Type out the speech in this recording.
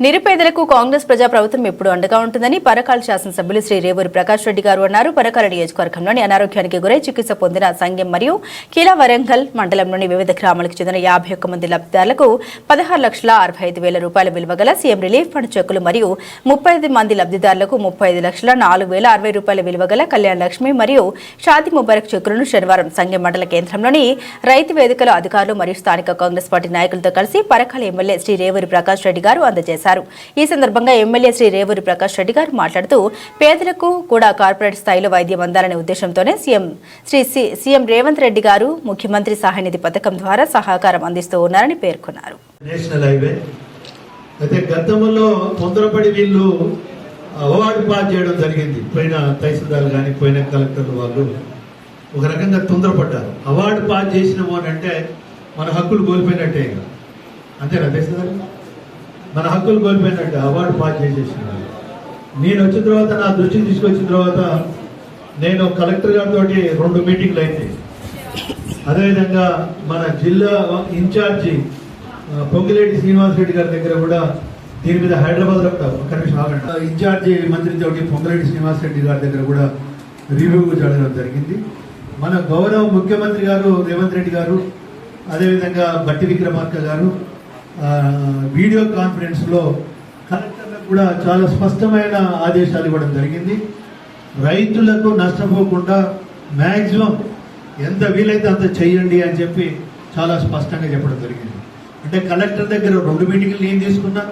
నిరుపేదలకు కాంగ్రెస్ ప్రజా ప్రభుత్వం ఎప్పుడు అండగా ఉంటుందని పరకాల శాసనసభ్యులు శ్రీ రేవూరి ప్రకాష్ రెడ్డి గారు అన్నారు. పరకాల నియోజకవర్గంలోని అనారోగ్యానికి గురై చికిత్స పొందిన సంఘం మరియు కీలా వరంగల్ మండలంలోని వివిధ గ్రామాలకు చెందిన యాభై ఒక్క మంది లబ్ధిదారులకు పదహారు లక్షల అరవై ఐదు వేల రూపాయల విలువ గల సీఎం రిలీఫ్ ఫండ్ చెక్కులు మరియు ముప్పై ఐదు మంది లబ్ధిదారులకు ముప్పై ఐదు లక్షల నాలుగు వేల అరవై రూపాయల విలువ గల కళ్యాణ లక్ష్మి మరియు షాది ముబారక్ చెక్కులను శనివారం సంఘం మండల కేంద్రంలోని రైతు వేదికలో అధికారులు మరియు స్థానిక కాంగ్రెస్ పార్టీ నాయకులతో కలిసి పరకాల ఎమ్మెల్యే శ్రీ రేవూరి ప్రకాష్ రెడ్డి గారు అందజేశారు. చేశారు. ఈ సందర్భంగా ఎమ్మెల్యే శ్రీ రేవూరి ప్రకాష్ రెడ్డి గారు మాట్లాడుతూ పేదలకు కూడా కార్పొరేట్ స్థాయిలో వైద్యం అందాలనే ఉద్దేశంతోనే సీఎం శ్రీ సీఎం రేవంత్ రెడ్డి గారు ముఖ్యమంత్రి సహాయనిధి పథకం ద్వారా సహకారం అందిస్తూ ఉన్నారని పేర్కొన్నారు. National highway. అయితే గతంలో తొందరపడి వీళ్ళు అవార్డు పాస్ చేయడం జరిగింది. పోయిన తహసీల్దార్ కానీ పోయిన కలెక్టర్ వాళ్ళు ఒక రకంగా తొందరపడ్డారు. అవార్డు పాస్ చేసినాము అని అంటే మన హక్కులు కోల్పోయినట్టే ఇక. అంతేనా తహసీల్దార్? మన హక్కులు కోల్పోయినట్టు అవార్డు పాస్ చేసేసినారు. నేను వచ్చిన తర్వాత నా దృష్టికి తీసుకొచ్చిన తర్వాత నేను కలెక్టర్ గారితో రెండు మీటింగ్లు అయితే. అదేవిధంగా మన జిల్లా ఇన్ఛార్జి పొంగిరెడ్డి శ్రీనివాస్ రెడ్డి గారి దగ్గర కూడా దీని మీద హైదరాబాద్లో ఒక నిమిషం ఆగండి. ఇన్ఛార్జి మంత్రితో పొంగిరెడ్డి శ్రీనివాస్ రెడ్డి గారి దగ్గర కూడా రివ్యూ జరగడం జరిగింది. మన గౌరవ ముఖ్యమంత్రి గారు రేవంత్ రెడ్డి గారు అదేవిధంగా బట్టి విక్రమార్క గారు వీడియో కాన్ఫరెన్స్లో కలెక్టర్లకు కూడా చాలా స్పష్టమైన ఆదేశాలు ఇవ్వడం జరిగింది. రైతులకు నష్టపోకుండా మ్యాక్సిమం ఎంత వీలైతే అంత చెయ్యండి అని చెప్పి చాలా స్పష్టంగా చెప్పడం జరిగింది. అంటే కలెక్టర్ దగ్గర రెండు మీటింగ్లు నేను తీసుకున్నా.